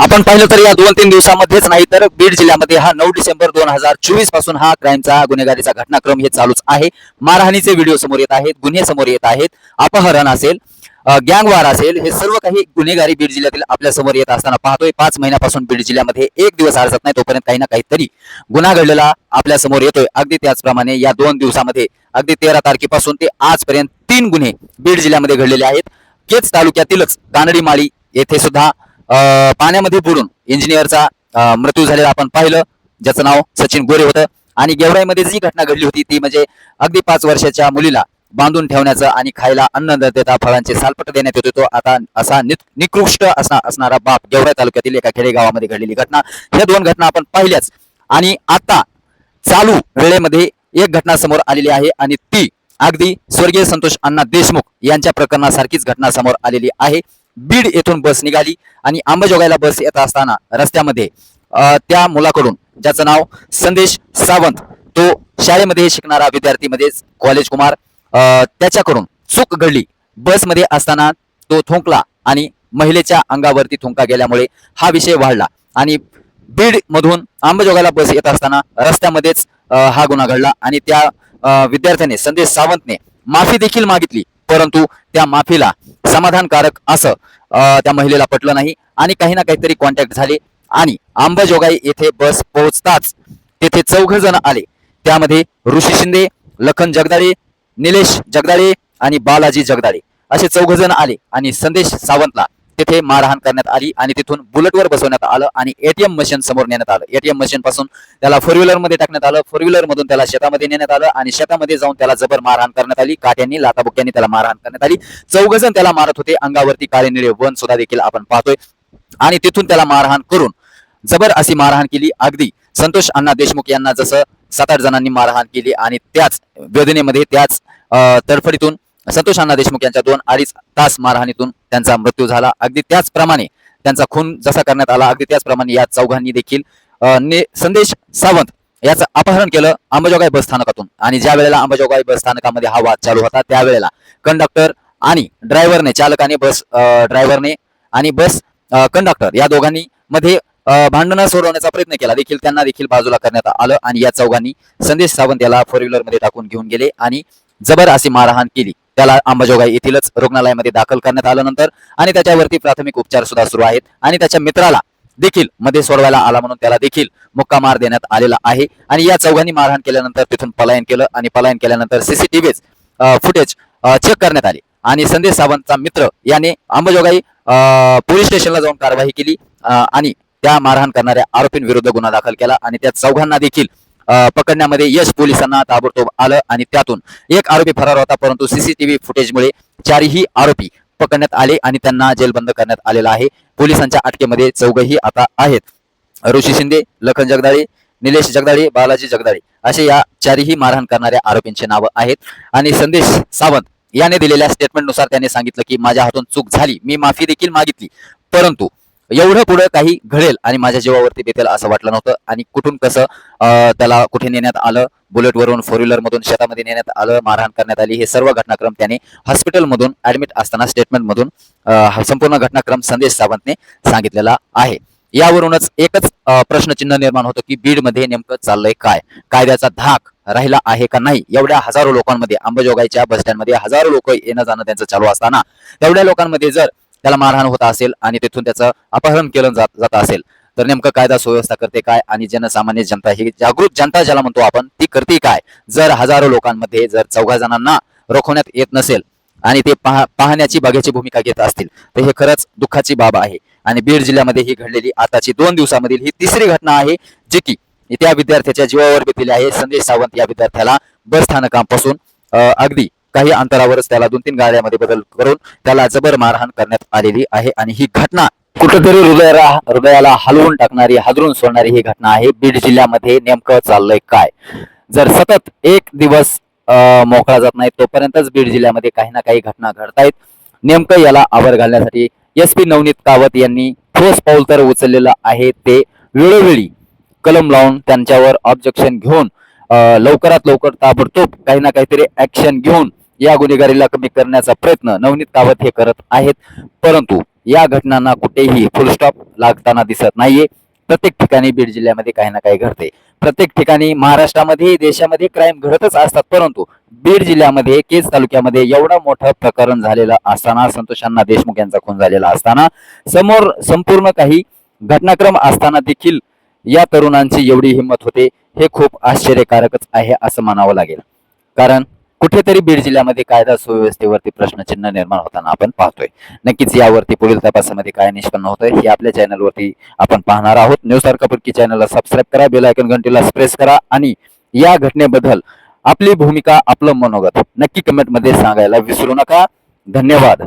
आपण पाहिलं तर या दोन तीन दिवसामध्येच नाही तर बीड जिल्ह्यामध्ये हा नऊ डिसेंबर दोन हजार चोवीसपासून हा क्राईमचा गुन्हेगारीचा घटनाक्रम हे चालूच आहे. मारहाणीचे व्हिडिओ समोर येत आहेत गुन्हे समोर येत आहेत अपहरण असेल गँगवार असेल हे सर्व काही गुन्हेगारी बीड जिल्ह्यातील आपल्यासमोर येत असताना पाहतोय. पाच महिन्यापासून बीड जिल्ह्यामध्ये एक दिवस आळसत नाही तोपर्यंत काही ना काहीतरी गुन्हा घडलेला आपल्यासमोर येतोय. अगदी त्याचप्रमाणे या दोन दिवसामध्ये अगदी तेरा तारखेपासून ते आजपर्यंत तीन गुन्हे बीड जिल्ह्यामध्ये घडलेले आहेत. केच तालुक्यातीलच कानडी माळी येथे सुद्धा पाण्यामध्ये बुडून इंजिनियरचा मृत्यू झालेला आपण पाहिलं ज्याचं नाव सचिन गोरे होतं. आणि गेवराईमध्ये जी घटना घडली होती ती म्हणजे अगदी पाच वर्षाच्या मुलीला बांधून ठेवण्याचं आणि खायला अन्न न देता फळांचे सालपट देण्यात येतो तो आता असा निकृष्ट असा असणारा बाप गेवराई तालुक्यातील एका खेडेगावामध्ये घडलेली घटना. ह्या दोन घटना आपण पाहिल्याच. आणि आता चालू वेळेमध्ये एक घटना समोर आलेली आहे आणि ती अगदी स्वर्गीय संतोष अण्णा देशमुख यांच्या प्रकरणासारखीच घटना समोर आलेली आहे. बीड येथून बस निघाली आणि आंबेजोगाईला बस येत असताना रस्त्यामध्ये त्या मुलाकडून ज्याचं नाव संदेश सावंत तो शाळेमध्ये शिकणारा विद्यार्थी मध्येच कॉलेज कुमार त्याच्याकडून चूक घडली. बसमध्ये असताना तो थुंकला आणि महिलेच्या अंगावरती थुंका गेल्यामुळे हा विषय वाढला आणि बीड मधून आंबेजोगाईला बस येत असताना रस्त्यामध्येच हा गुन्हा घडला आणि त्या विद्यार्थ्याने संदेश सावंतने माफी देखील मागितली. परंतु त्या माफीला समाधानकारक असं त्या महिलेला पटलं नाही. आणि काही ना काहीतरी कॉन्टॅक्ट झाले. आणि आंबाजोगाई येथे बस पोहोचताच तेथे चौघ जण आले. त्यामध्ये ऋषी शिंदे लखन जगदाळे निलेश जगदाळे आणि बालाजी जगदाळे. असे चौघ जण आले आणि संदेश सावंतला तिथे मारहाण करण्यात आली आणि तिथून बुलेटवर बसवण्यात आलं आणि एटीएम मशीन समोर नेण्यात आलं. एटीएम मशीन पासून त्याला फोर व्हीलरमध्ये टाकण्यात आलं. फोर व्हीलर मधून त्याला शेतामध्ये नेण्यात आलं आणि शेतामध्ये जाऊन त्याला जबर मारहाण करण्यात आली. काट्यांनी लाताबुक्यांनी त्याला मारहाण करण्यात आली. चौघजण त्याला मारत होते. अंगावरती काळे निळे वन सुद्धा देखील आपण पाहतोय. आणि तिथून त्याला मारहाण करून जबर अशी मारहाण केली. अगदी संतोष अण्णा देशमुख यांना जसं सात आठ जणांनी मारहाण केली आणि त्याच वेदनेमध्ये त्याच तडफडीतून संतोष अण्णा देशमुख यांच्या दोन अडीच तास मारहाणीतून त्यांचा मृत्यू झाला. अगदी त्याचप्रमाणे त्यांचा खून जसा करण्यात आला अगदी त्याचप्रमाणे या चौघांनी देखील ने- संदेश सावंत याचं अपहरण केलं अंबाजोगाई बस स्थानकातून. आणि ज्या वेळेला अंबाजोगाई बस स्थानकामध्ये हा वाद चालू होता त्यावेळेला कंडक्टर आणि ड्रायव्हरने चालकाने बस ड्रायव्हरने आणि बस कंडक्टर या दोघांनी मध्ये भांडणं सोडवण्याचा प्रयत्न केला. देखील त्यांना देखील बाजूला करण्यात आलं आणि या चौघांनी संदेश सावंत याला फोर व्हीलरमध्ये टाकून घेऊन गेले आणि जबर अशी मारहाण केली. त्याला अंबाजोगाई येथीलच रुग्णालयामध्ये दाखल करण्यात आल्यानंतर आणि त्याच्यावरती प्राथमिक उपचार सुद्धा सुरू आहेत. आणि त्याच्या मित्राला देखील मध्ये सोडवायला आला म्हणून त्याला देखील मुक्का मार देण्यात आलेला आहे. आणि या चौघांनी मारहाण केल्यानंतर तिथून पलायन केलं आणि पलायन केल्यानंतर सीसीटीव्ही फुटेज चेक करण्यात आले. आणि संदेश सावंतचा मित्र याने अंबाजोगाई पोलीस स्टेशनला जाऊन कारवाई केली. आणि त्या मारहाण करणाऱ्या आरोपींविरुद्ध गुन्हा दाखल केला. आणि त्या चौघांना देखील पकडण्यामध्ये यश पोलिसांना ताबडतोब आलं आणि त्यातून एक आरोपी फरार होता परंतु सीसीटीव्ही फुटेजमुळे चारही आरोपी पकडण्यात आले आणि त्यांना जेलबंद करण्यात आलेला आहे. पोलिसांच्या अटकेमध्ये चौघही आता आहेत. ऋषी शिंदे लखन जगदाळे निलेश जगदाळे बालाजी जगदाळे असे या चारही मारहाण करणाऱ्या आरोपींची नावं आहेत. आणि संदेश सावंत याने दिलेल्या स्टेटमेंटनुसार त्याने सांगितलं की माझ्या हातून चूक झाली. मी माफी देखील मागितली. परंतु एवढं पुढं काही घडेल आणि माझ्या जीवावरती बेतेल असं वाटलं नव्हतं. आणि कुठून कसं त्याला कुठे नेण्यात आलं बुलेटवरून फोर व्हीलरमधून शेतामध्ये नेण्यात आलं मारहाण करण्यात आली हे सर्व घटनाक्रम त्याने हॉस्पिटलमधून ऍडमिट असताना स्टेटमेंटमधून संपूर्ण घटनाक्रम संदेश सावंतने सांगितलेला आहे. यावरूनच एकच प्रश्नचिन्ह निर्माण होतं की बीडमध्ये नेमकं चाललंय काय? कायद्याचा धाक राहिला आहे का नाही? एवढ्या हजारो लोकांमध्ये अंबाजोगाईच्या बस स्टँडमध्ये हजारो लोक येणं जाणं त्यांचं चालू असताना तेवढ्या लोकांमध्ये जर त्याला मारहाण होत असेल आणि तिथून त्याचं अपहरण केलं जात जात असेल. तर नेमकं कायदा सुव्यवस्था करते काय आणि जनसामान्य जनता ही जागृत जनता ज्याला म्हणतो आपण ती करते काय? जर हजारो लोकांमध्ये जर चौघा जणांना रोखवण्यात येत नसेल आणि ते पाह पाहण्याची बघ्याची भूमिका घेत असतील तर हे खरंच दुःखाची बाब आहे. आणि बीड जिल्ह्यामध्ये ही घडलेली आताची दोन दिवसामधील ही तिसरी घटना आहे जी की त्या विद्यार्थ्याच्या जीवावर बेतलेली आहे. संदेश सावंत या विद्यार्थ्याला बस स्थानकापासून अगदी काही अंतरावरच त्याला दोन तीन गाड्यामध्ये बदल करून त्याला जबर मारहाण करण्यात आलेली आहे. आणि ही घटना कुठेतरी हृदयाला हृदयाला हलवून टाकणारी हादरून सोडणारी ही घटना आहे. बीड जिल्ह्यामध्ये नेमकं चाललंय काय? जर सतत एक दिवस मोकळा जात नाही तोपर्यंतच बीड जिल्ह्यामध्ये काही ना काही घटना घडतायत. नेमकं याला आवर घालण्यासाठी एस पी नवनीत कावत यांनी ठोस पाऊल तर उचललेलं आहे. ते वेळोवेळी कलम लावून त्यांच्यावर ऑब्जेक्शन घेऊन लवकरात लवकर ताबडतोब काही ना काहीतरी ऍक्शन घेऊन या गुन्हेगारीला कमी करण्याचा प्रयत्न नवनीत कावत हे करत आहेत. परंतु या घटनांना कुठेही फुलस्टॉप लागताना दिसत नाहीये. प्रत्येक ठिकाणी बीड जिल्ह्यामध्ये काही ना काही घडते प्रत्येक ठिकाणी महाराष्ट्रामध्ये देशामध्ये क्राईम घडतच असतात. परंतु बीड जिल्ह्यामध्ये केज तालुक्यामध्ये एवढं मोठं प्रकरण झालेलं असताना संतोषांना देशमुख यांचा खून झालेला असताना समोर संपूर्ण काही घटनाक्रम असताना देखील या तरुणांची एवढी हिंमत होते हे खूप आश्चर्यकारकच आहे असं म्हणावं लागेल. कारण कुठेतरी बीड जिल्ह्यामध्ये कायदा सुव्यवस्थेवरती प्रश्नचिन्ह निर्माण होताना आपण पाहतोय. नक्कीच यावरती पुढील तपासामध्ये काय निष्पन्न होतंय हे आपल्या चॅनलवरती आपण पाहणार आहोत. न्यूज तारकापुरकी चॅनलला सबस्क्राईब करा बेलायकन घंटीला प्रेस करा आणि या घटनेबद्दल आपली भूमिका आपलं मनोगत नक्की कमेंटमध्ये सांगायला विसरू नका. धन्यवाद.